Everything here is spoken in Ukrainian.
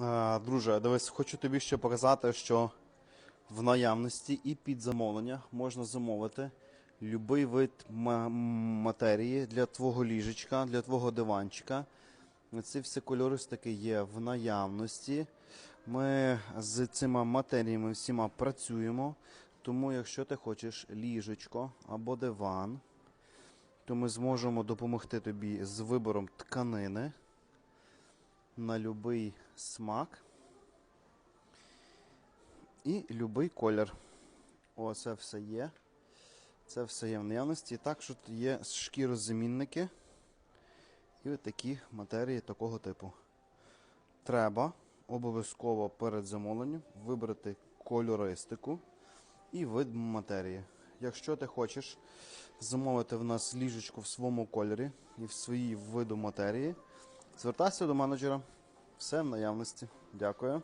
Е, Друже, дивись, хочу тобі ще показати, що в наявності і під замовлення можна замовити будь-який вид матерії для твого ліжечка, для твого диванчика. Ці всі кольористики є в наявності. Ми з цими матеріями всіма працюємо. Тому, якщо ти хочеш ліжечко або диван, то ми зможемо допомогти тобі з вибором тканини на будь-який смак і будь-який колір. О, це все є. Це все є в наявності. Також тут є шкірозамінники і такі матерії такого типу. Треба обов'язково перед замовленням вибрати кольористику і вид матерії. Якщо ти хочеш замовити в нас ліжечко в своєму кольорі і в своїй виду матерії, звертайся до менеджера. Все в наявності. Дякую.